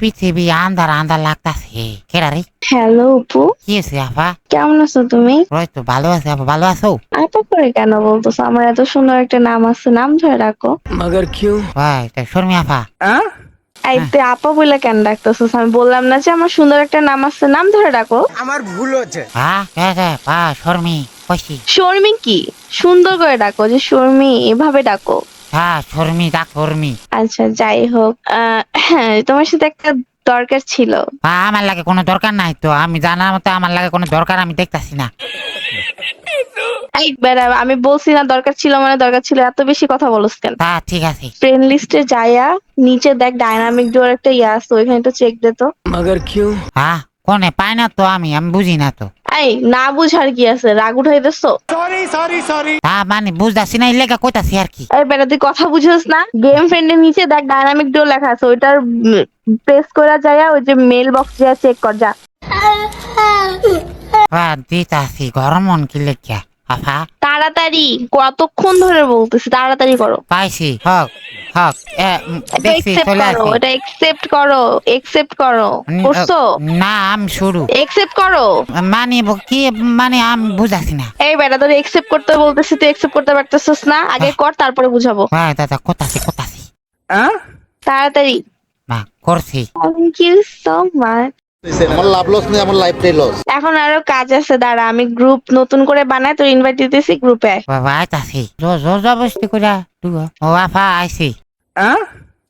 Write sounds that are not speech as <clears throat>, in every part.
পৃথিবী আন্ধার আন্ধার লাগতেছে। কেরারি হ্যালো অপু। কি আছে আপা? কেমন আছো তুমি? ওই তো ভালো আছে আপা ভালো আছো? আপা করে কেন বলতো আমার এত সুন্দর একটা নাম আছে নাম ধরে রাখো মগর কিউ? ভাই তাই শর্মি আপা। আপা বলে কেন আমি বললাম না যে আমার সুন্দর একটা নাম আছে নাম ধরে ডাকো। আমার ভুল হচ্ছে। হ্যাঁ হ্যাঁ হ্যাঁ শর্মি কইছি। শর্মি কি? সুন্দর করে ডাকো যে শর্মি এভাবে ডাকো। হ্যাঁ শর্মি ডাক শর্মি আচ্ছা যাই হোক আহ, <clears throat> তোমার সাথে একটা দরকার ছিল। আ- আমার লাগে কোনো দরকার নাই তো আমি জানার মতো আমার লাগে কোনো দরকার আমি দেখতাছি না। একবার আমি বলছি না দরকার ছিল মানে দরকার ছিল এত বেশি কথা বলস কেন? তা ঠিক আছে। ফ্রেন্ড লিস্টে যাইয়া নিচে দেখ ডাইনামিক ডোর একটা ইয়ে আছে ওইখানে তো চেক দে তো। হ্যাঁ কোনে পাই না তো আমি আমি বুঝি না তো। এই না বুঝার কি আছে? রাগ উঠাইতেছো? মানে বুঝতাছি না এই লেখা কইতাছি আর কি। এই বেটা তুই কথা বুঝোস না? গেম ফ্রেন্ডের নিচে দেখ ডাইনামিক ডো লেখা আছে। ওইটার প্রেস করা যায় ওই যে মেল বক্স যা চেক কর যা। হ্যাঁ দিতাছি গরম মন কি লেখা আপা তাড়াতাড়ি কতক্ষণ ধরে বলতেছি? তাড়াতাড়ি করো। পাইছি। হক হক দেখছি চলে আসি এটা একসেপ্ট করো একসেপ্ট করো। করছ? না আমি শুরু। একসেপ্ট করো? মানে কি মানে আমি বুঝাছি না। এই বেটা তোর একসেপ্ট করতে বলতেছি তুই একসেপ্ট করতে পারতেছিস না। আগে কর তারপরে বুঝাবো। হ্যাঁ দাদা কোথাছি কোথাছি তাড়াতাড়ি। মা করছি। থ্যাংক ইউ সো মাচ আমার লাভ লস নেই আমার লাইফটাই লস এখন আরও কাজ আছে দাঁড়া আমি গ্রুপ নতুন করে বানাই তোর ইনভাইট দিতেছি গ্রুপে বাবা জোর জবরদস্তি করে ও আপা আইছি।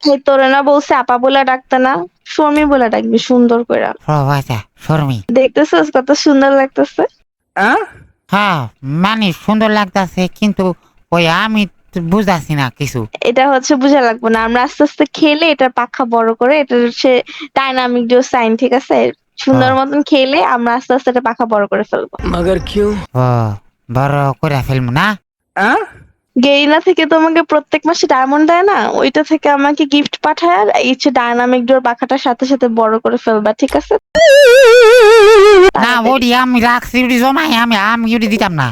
এই তোরে না বলছে আপা বলে ডাকতে না শর্মি বলে ডাকবি সুন্দর করে ও আচ্ছা শর্মি। দেখতেছিস কত সুন্দর লাগতেছে? হ্যাঁ মানে সুন্দর লাগতাছে কিন্তু ওই আমি বুঝাছি না কিছু। এটা হচ্ছে বুঝা লাগবে না। আমরা আস্তে আস্তে খেলে এটা পাখা বড় করে এটা হচ্ছে ডাইনামিক ডোজ সাইন ঠিক আছে? সুন্দর হ্যাঁ। মতন খেলে আমরা আস্তে আস্তে এটা পাখা বড় করে ফেলব। মগর কিউ? বড় করে ফেলব না? গেরিনা থেকে তোমাকে প্রত্যেক মাসে ডায়মন্ড দেয় না? ওইটা থেকে আমাকে গিফট পাঠায় আর ইচ্ছে ডায়নামিক ডোর পাখাটার সাথে সাথে বড় করে ফেলবা ঠিক আছে? না ওডি আমি রাখছি জমাই আমি আমি ওডি দিতাম না।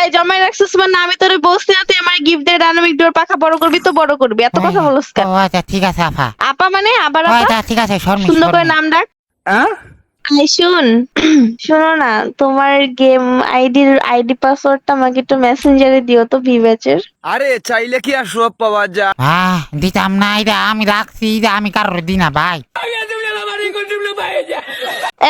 এই জমাই রাখছিস মানে আমি তোরে বলছি না তুই আমার গিফট ডায়নামিক ডোর পাখা বড় করবি তো বড় করবি। এত কথা বলছ কেন? ও আচ্ছা ঠিক আছে আপা আপা মানে আবার আপা? আচ্ছা ঠিক আছে শর্মি সুন্দর করে নাম ডাক। শুন <clears throat> শোনো না তোমার গেম আইডির আইডি পাসওয়ার্ডটা আমাকে একটু মেসেঞ্জারে দিও তো ভিভেচের। আরে চাইলে কি আর সব পাওয়া যায়? হ্যাঁ দিতাম না এটা আমি রাখছি এটা আমি কারোর দিই না ভাই।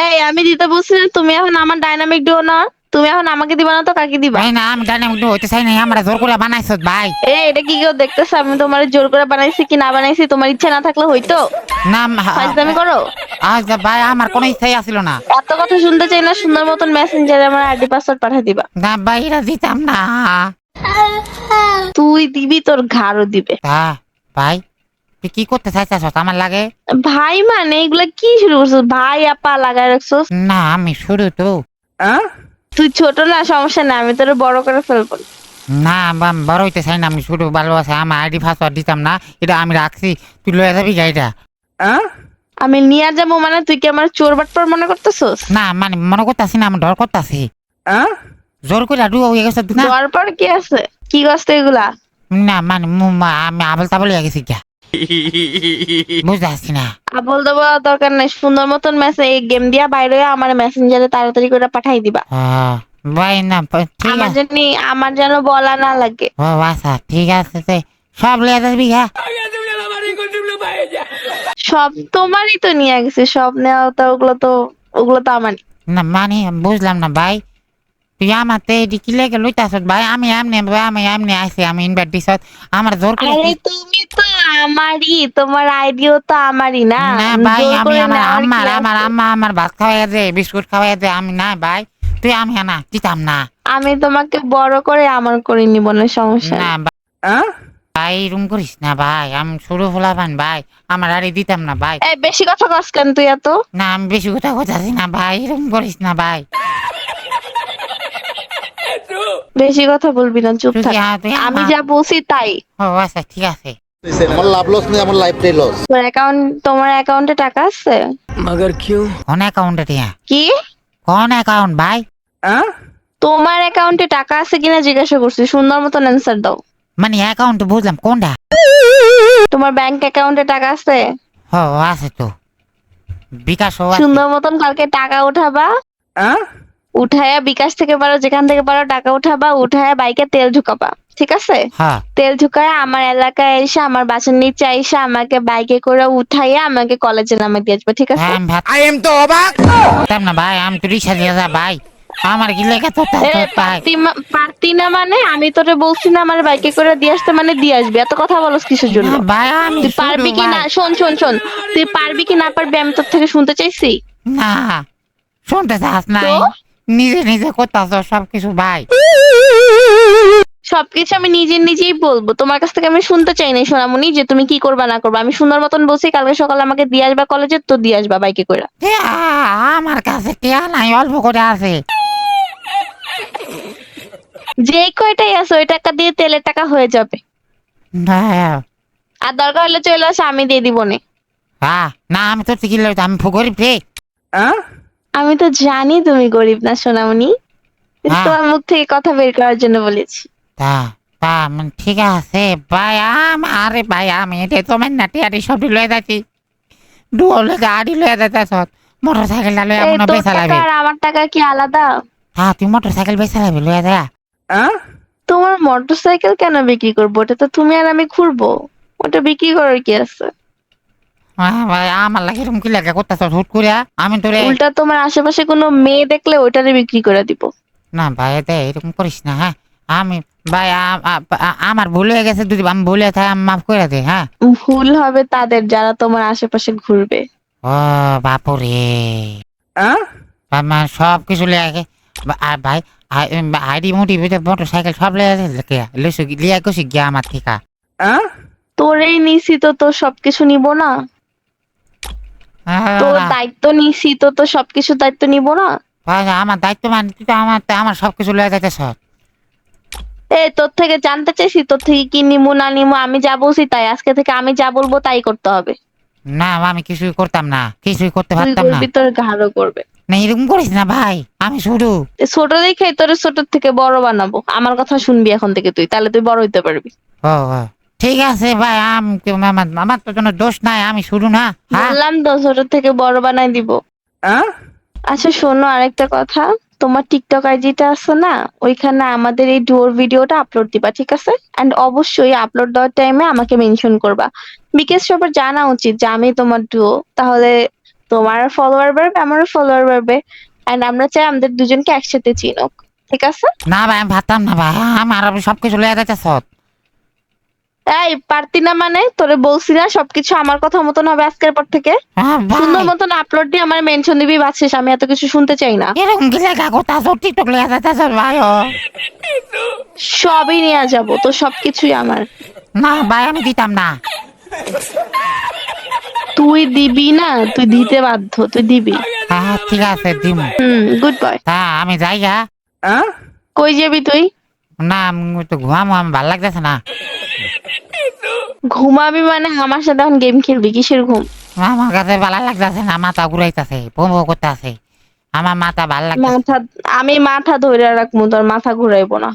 এই আমি দিতে বলছি না তুমি এখন আমার ডাইনামিক ডিও না তুমি এখন আমাকে দিবা না তো কাকে দিবা? ভাই না আমি জানি ডাইনামিক হইতে চাই না আমরা জোর করে বানাইছ ভাই। এ এটা কি কেউ দেখতেছে? আমি তোমার জোর করে বানাইছি কি না বানাইছি? তোমার ইচ্ছা না থাকলে হইতো? না ফাইজলামি করো। আজ ভাই আমার কোনো ইচ্ছাই আসিল না। এত কথা শুনতে চাই না সুন্দর মতন মেসেঞ্জারে আমার আইডি পাসওয়ার্ড পাঠিয়ে দিবা। না ভাই এটা দিতাম না। তুই দিবি তোর ঘাড়ও দিবে। তা ভাই তুই কি করতে চাইছিস? আমার লাগে। ভাই মানে এগুলা কি শুরু করছিস? ভাই আপা লাগায় রাখছিস? না আমি শুরু তো। তুই ছোট না সমস্যা না আমি তোর বড় করে ফেলব। না বা- বড় হইতে চাই না আমি শুরু ভালোবাসা আমার আইডি পাসওয়ার্ড দিতাম না এটা আমি রাখছি তুই লয়ে যাবি গাড়িটা আমি নিয়ে যাব মানে তুই কি আমার চোর বাটপার মনে করতেছস? না মানে মনে করতেছি না আমি ডর করতেছি। জোর করে ডু হয়ে গেছে না। দরপর কি আছে? কি কষ্ট এগুলা? না মানে মু- মা- আমি আবল তাবল হয়ে গেছি গা। বুঝতে পারছি না। আবল দেবো দরকার নাই সুন্দর মতন মেসেজ এই গেম দিয়া বাইরে আমার মেসেঞ্জারে তাড়াতাড়ি করে পাঠাই দিবা। আহ, ভাই না ঠিক আমার আছে। জন্য আমার যেন বলা না লাগে। ও আচ্ছা ঠিক আছে তে সব লিয়ে যাবি হ্যাঁ সব তোমারই তো নিয়ে গেছে সব নেওয়া তো ওগুলো তো ওগুলো তো আমার না মানে বুঝলাম না ভাই। তুই আমার তে এটি কি লেগে লইতাছ ভাই আমি এমনি ভাই আমি এমনি আইছি আমি ইনভাইট দিছ আমার জোর করে আরে তুমি তো আমারই তোমার আইডিও তো আমারই না। না ভাই আমি আমার আমার আমার আম্মা আমার ভাত খাওয়াই দে বিস্কুট খাওয়াই দে আমি না ভাই তুই আমি না দিতাম না। আমি তোমাকে বড় করে আমার করে নিব না সমস্যা না ভাই রুম করিস না ভাই আমি শুরু হলাম ভাই আমার আরে দিতাম না ভাই। এই বেশি কথা কস কেন তুই এত? না আমি বেশি কথা কথাছি না ভাই রুম করিস না ভাই। বেশি কথা বলবি না চুপ থাক। আমি যা বলছি তাই। ও আচ্ছা ঠিক আছে। আমার লাভ লস নেই আমার লস অ্যাকাউন্ট তোমার অ্যাকাউন্টে টাকা আছে? মগর কিউ? কোন অ্যাকাউন্টে টিয়া? কি? কোন অ্যাকাউন্ট ভাই? তোমার অ্যাকাউন্টে টাকা আছে কিনা জিজ্ঞাসা করছি সুন্দর মতন অ্যানসার দাও। মানে অ্যাকাউন্ট বুঝলাম কোনটা? তোমার ব্যাংক অ্যাকাউন্টে টাকা আছে? আছে তো। বিকাশ সুন্দর মতন কালকে টাকা উঠাবা উঠায়া বিকাশ থেকে পারো যেখান থেকে পারো টাকা উঠাবা উঠায়া বাইকে তেল ঢুকাবা ঠিক আছে? হ্যাঁ। তেল ঢুকায় আমার এলাকায় এসে আমার বাসার নিচে এসে আমাকে বাইকে করে উঠাইয়া আমাকে কলেজে নামে দিয়ে আসবে ঠিক আছে? আমি আই এম তো অবাক তাম না ভাই আমি তো রিক্সা দিয়ে যা ভাই। আমার কি লেগে তো পারতি পারতি না মানে? আমি তোরে বলছি না আমার বাইকে করে দিয়ে আসতে মানে দিয়ে আসবি। এত কথা বলস কিসের জন্য? ভাই আমি তুই পারবি কি না? শোন শোন শোন। তুই পারবি কি না পারবি আমি তোর থেকে শুনতে চাইছি? না শুনতে চাস নাই। তো? নিজে নিজে করতাছ সব কিছু ভাই। সবকিছু আমি নিজে নিজেই বলব। তোমার কাছ থেকে আমি শুনতে চাই না সোনামণি যে তুমি কি করবা না করবা। আমি সুন্দর মতন বলছি কালকে সকালে আমাকে দিয়ে আসবা কলেজে তো দিয়ে আসবা বাইকে করে আমার কাছে টিয়া নাই অল্প করে আছে। যে কয়টাই আছে ওই টাকা দিয়ে তেলের টাকা হয়ে যাবে। হ্যাঁ। আর দরকার হলে চলে আসে আমি দিয়ে দিব নে। হ্যাঁ, না আমি তো লইতাম আমি গরিব রে। আমি তো জানি তুমি গরিব না সোনামণি। হ্যাঁ। তোমার মুখ থেকে কথা বের করার জন্য বলেছি। তা তা মানে ঠিক আছে। ভাই আম আরে ভাই আমি এটা তোমার না টিয়ারি সব লয়ে যাচ্ছি। গাড়ি লয়ে মোটর সাইকেলটা লয়ে এই মনে তোর বেচা টাকা লাগবে আর আমার টাকা কি আলাদা? হ্যাঁ তুই মোটর সাইকেল বেচা লাগবে লয়ে যা। তোমার মোটরসাইকেল কেন বিক্রি করব? ওটা তো তুমি আর আমি ঘুরবো ওটা বিক্রি করার কি আছে? আমার লাগে এরকম কি লাগে করতেছ হুট করে আমি তোরে উল্টা তোমার আশেপাশে কোনো মেয়ে দেখলে ওইটারে বিক্রি করে দিব। না ভাই দে এরকম করিস না হ্যাঁ। আমি ভাই আমার ভুল হয়ে গেছে যদি আমি ভুলে থাকি আমি মাফ করে দে হ্যাঁ। ভুল হবে তাদের যারা তোমার আশেপাশে ঘুরবে। ও বাপুরে। আমার সব কিছু লেগে আর ভাই আইডি মুটি মোটর সাইকেল সব লেগে লিসু লিয়া গেছি গিয়া আমার ঠিকা তোরেই নিছি তো তোর সবকিছু নিব না। তোর দায়িত্ব নিছি তো তো সবকিছু দায়িত্ব নিব না? ভাই, আমার দায়িত্ব মানে তুই তো আমার আমার সব কিছু লয়ে এই তোর থেকে জানতে চাইছি তোর থেকে কি নিমু না নিমু আমি যা বলছি তাই আজকে থেকে আমি যা বলব তাই করতে হবে। না আমি কিছুই করতাম না কিছুই করতে পারতাম না। করবি তোর ঘাড়ও করবে। না এরকম করিস না ভাই আমি শুরু ছোট দেখে তোর ছোট থেকে বড় বানাবো আমার কথা শুনবি এখন থেকে তুই তাহলে তুই বড় হইতে পারবি। ও, ঠিক আছে ভাই আমি আমার আমার তো কোনো দোষ নাই আমি শুরু না হ্যাঁ? বললাম তো ছোট থেকে বড় বানাই দিব। আচ্ছা শোনো আরেকটা কথা। তোমার টিকটক আইডিটা আছে না? ওইখানে আমাদের এই ডুয়োর ভিডিওটা আপলোড দিবা ঠিক আছে? এন্ড অবশ্যই আপলোড দেওয়ার টাইমে আমাকে মেনশন করবা। বিকজ সবার জানা উচিত যে আমি তোমার ডুয়ো তাহলে তোমার ফলোয়ার বাড়বে আমারও ফলোয়ার বাড়বে। এন্ড আমরা চাই আমাদের দুজনকে একসাথে চিনুক ঠিক আছে? না ভাই আমি ভাবতাম না ভাই আমার সব কিছু লয়ে যাইতেছ এই পারতি না মানে? তোরে বলছি না সবকিছু আমার কথা মতন হবে আজকের পর থেকে। হ্যাঁ, সুন্দর মতন আপলোড দিয়ে আমার মেনশন দিবি বাচ্চিস আমি এত কিছু শুনতে চাই না। এরকম কি লেখা করতেছ টিকটক লয়ে যাইতেছ ভাই ও। সবই নিয়ে যাব তো সবকিছুই আমার। না ভাই আমি দিতাম না। তুই দিবি না তুই দিতে বাধ্য তুই দিবি। হ্যাঁ ঠিক আছে দিম। হুম গুড বয় তা আমি যাই গা কই যাবি তুই? না আমি তো ঘুমামো আমি ভালো লাগতেছে না। ঘুমাবি মানে আমার সাথে এখন গেম খেলবি? কিসের ঘুম? আমার কাছে ভালো লাগতেছে না মাথা ঘুরাইতেছে বম করতেছে। আমার মাথা ভালো লাগতেছে। মাথা আমি মাথা ধরে রাখব তোর মাথা ঘুরাইবো না।